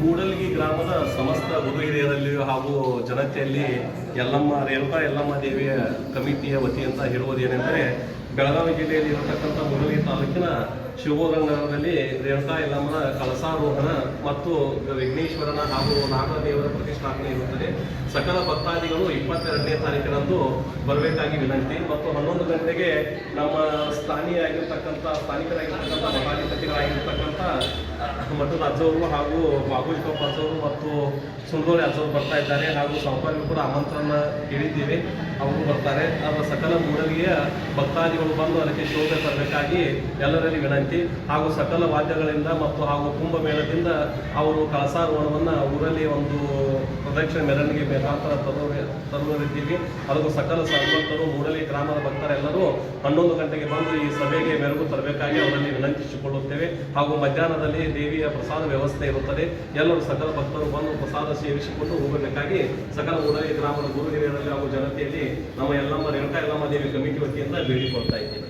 ಮೂಡಲ್ಗಿ ಗ್ರಾಮದ ಸಮಸ್ತ ಗುರು ಹಿರಿಯರಲ್ಲಿಯೂ ಹಾಗೂ ಜನತೆಯಲ್ಲಿ ಯಲ್ಲಮ್ಮ, ರೇಣುಕಾ ಯಲ್ಲಮ್ಮ ದೇವಿಯ ಕಮಿಟಿಯ ವತಿಯಿಂದ ಹೇಳುವುದೇನೆಂದರೆ ಬೆಳಗಾವಿ ಜಿಲ್ಲೆಯಲ್ಲಿ ಇರತಕ್ಕಂಥ ಮೂಡಲ್ಗಿ ತಾಲೂಕಿನ ಶಿವಮೊಗ್ಗದಲ್ಲಿ ರೇಣುಕಾ ಯಲ್ಲಮ್ಮನ ಕಳಸಾರೋಹಣ ಮತ್ತು ವಿಘ್ನೇಶ್ವರನ ಹಾಗೂ ನಾಗದೇವರ ಪ್ರತಿಷ್ಠಾಪನೆ ಇರುತ್ತದೆ. ಸಕಲ ಭಕ್ತಾದಿಗಳು ಇಪ್ಪತ್ತೆರಡನೇ ತಾರೀಕಿನಂದು ಬರಬೇಕಾಗಿ ವಿನಂತಿ. ಮತ್ತು ಹನ್ನೊಂದು ಗಂಟೆಗೆ ನಮ್ಮ ಸ್ಥಾನೀಯ ಆಗಿರ್ತಕ್ಕಂಥ, ಸ್ಥಾನಿಕರಾಗಿರ್ತಕ್ಕಂಥ ಮಠಾಧಿಪತಿಗಳಾಗಿರ್ತಕ್ಕಂಥ ಮಠದ ಅಜ್ಜವರು ಹಾಗೂ ಬಾಬುಜಿಕೊಪ್ಪ ಅಜ್ಜವರು ಮತ್ತು ಸುಂದೋಳಿ ಅಜ್ಜವರು ಬರ್ತಾ ಇದ್ದಾರೆ. ಹಾಗೂ ಸಂಪರ್ಕ ಕೂಡ ಆಮಂತ್ರಣ ಹೇಳಿದ್ದೀವಿ ಅವರು ಬರ್ತಾರೆ. ಅದರ ಸಕಲ ಮೂಡಲಿಯ ಭಕ್ತಾದಿಗಳು ಬಂದು ಅದಕ್ಕೆ ಶೋಭೆ ತರಬೇಕಾಗಿ ಎಲ್ಲರಲ್ಲಿ ವಿನಂತಿ. ಹಾಗೂ ಸಕಲ ವಾದ್ಯಗಳಿಂದ ಮತ್ತು ಹಾಗೂ ಕುಂಭಮೇಳದಿಂದ ಅವರು ಕಳಸಾರೋಹಣವನ್ನು ಊರಲ್ಲಿ ಒಂದು ಪ್ರದಕ್ಷಿಣೆ ಮೆರವಣಿಗೆ ಮುಖಾಂತರ ತರುವ ತರುವರಿದ್ದೀವಿ ಹಾಗೂ ಸಕಲ ಸಂಪತ್ತರು, ಮೂಡಲಿ ಗ್ರಾಮದ ಭಕ್ತರೆಲ್ಲರೂ ಹನ್ನೊಂದು ಗಂಟೆಗೆ ಬಂದು ಈ ಸಭೆಗೆ ಮೆರುಗು ತರಬೇಕಾಗಿ ಅವರಲ್ಲಿ ವಿನಂತಿಸಿಕೊಳ್ಳುತ್ತೇವೆ. ಹಾಗೂ ಮಧ್ಯಾಹ್ನದಲ್ಲಿ ದೇವಿಯ ಪ್ರಸಾದ ವ್ಯವಸ್ಥೆ ಇರುತ್ತದೆ. ಎಲ್ಲರೂ ಸಕಲ ಭಕ್ತರು ಬಂದು ಪ್ರಸಾದ ಸೇವಿಸಿಕೊಂಡು ಹೋಗಬೇಕಾಗಿ ಸಕಲ ಮೂಡಲಿ ಗ್ರಾಮದ ಗುರು ಹಿರಿಯರಲ್ಲಿ ಹಾಗೂ ಜನತೆಯಲ್ಲಿ ನಮ್ಮ ಎಲ್ಲಮ್ಮ ರೇಣುಕಾ ಎಲ್ಲಮ್ಮ ದೇವಿ ಕಮಿಟಿ ವತಿಯಿಂದ ಬೇಡಿಕೊಳ್ತಾ ಇದ್ದೇವೆ.